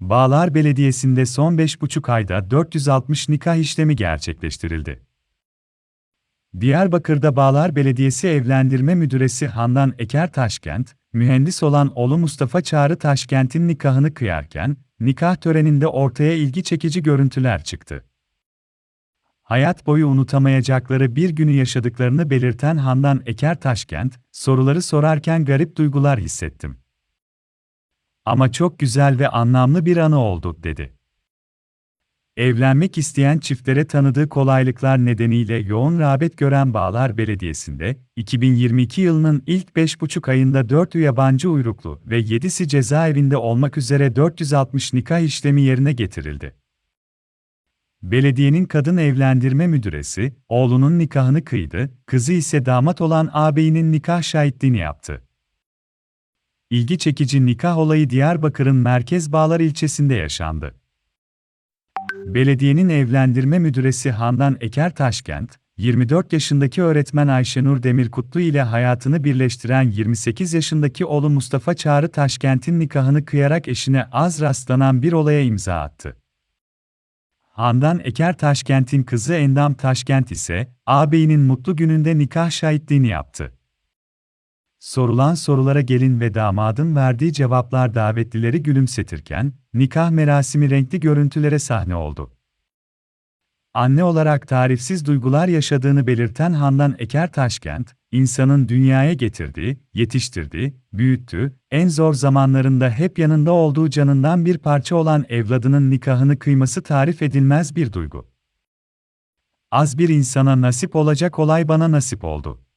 Bağlar Belediyesi'nde son 5,5 ayda 460 nikah işlemi gerçekleştirildi. Diyarbakır'da Bağlar Belediyesi Evlendirme Müdüresi Handan Eker Taşkent, mühendis olan oğlu Mustafa Çağrı Taşkent'in nikahını kıyarken, nikah töreninde ortaya ilgi çekici görüntüler çıktı. Hayat boyu unutamayacakları bir günü yaşadıklarını belirten Handan Eker Taşkent, soruları sorarken garip duygular hissettim. Ama çok güzel ve anlamlı bir anı oldu, dedi. Evlenmek isteyen çiftlere tanıdığı kolaylıklar nedeniyle yoğun rağbet gören Bağlar Belediyesi'nde, 2022 yılının ilk 5,5 ayında 4'ü yabancı uyruklu ve 7'si cezaevinde olmak üzere 460 nikah işlemi yerine getirildi. Belediyenin kadın evlendirme müdüresi, oğlunun nikahını kıydı, kızı ise damat olan ağabeyinin nikah şahitliğini yaptı. İlgi çekici nikah olayı Diyarbakır'ın Merkez Bağlar ilçesinde yaşandı. Belediyenin evlendirme müdüresi Handan Eker Taşkent, 24 yaşındaki öğretmen Ayşenur Demirkutlu ile hayatını birleştiren 28 yaşındaki oğlu Mustafa Çağrı Taşkent'in nikahını kıyarak eşine az rastlanan bir olaya imza attı. Handan Eker Taşkent'in kızı Endam Taşkent ise, ağabeyinin mutlu gününde nikah şahitliğini yaptı. Sorulan sorulara gelin ve damadın verdiği cevaplar davetlileri gülümsetirken, nikah merasimi renkli görüntülere sahne oldu. Anne olarak tarifsiz duygular yaşadığını belirten Handan Eker Taşkent, insanın dünyaya getirdiği, yetiştirdiği, büyüttüğü, en zor zamanlarında hep yanında olduğu canından bir parça olan evladının nikahını kıyması tarif edilmez bir duygu. Az bir insana nasip olacak olay bana nasip oldu.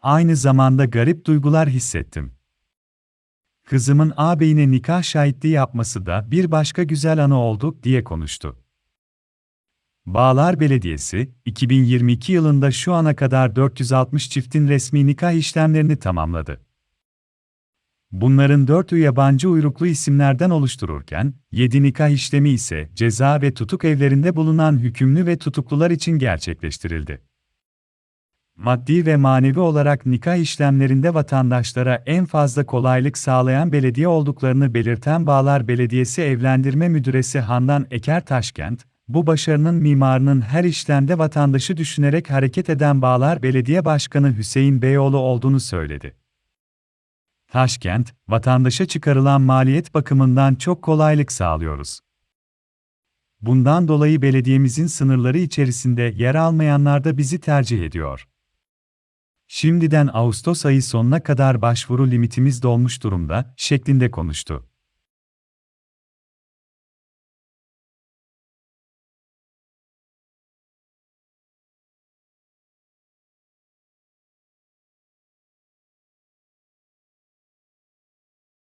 Aynı zamanda garip duygular hissettim. Kızımın ağabeyine nikah şahitliği yapması da bir başka güzel anı oldu, diye konuştu. Bağlar Belediyesi, 2022 yılında şu ana kadar 460 çiftin resmi nikah işlemlerini tamamladı. Bunların 4'ü yabancı uyruklu isimlerden oluştururken, 7 nikah işlemi ise ceza ve tutuk evlerinde bulunan hükümlü ve tutuklular için gerçekleştirildi. Maddi ve manevi olarak nikah işlemlerinde vatandaşlara en fazla kolaylık sağlayan belediye olduklarını belirten Bağlar Belediyesi Evlendirme Müdüresi Handan Eker Taşkent, bu başarının mimarının her işlemde vatandaşı düşünerek hareket eden Bağlar Belediye Başkanı Hüseyin Beyoğlu olduğunu söyledi. Taşkent, vatandaşa çıkarılan maliyet bakımından çok kolaylık sağlıyoruz. Bundan dolayı belediyemizin sınırları içerisinde yer almayanlar da bizi tercih ediyor. Şimdiden Ağustos ayı sonuna kadar başvuru limitimiz dolmuş durumda, şeklinde konuştu.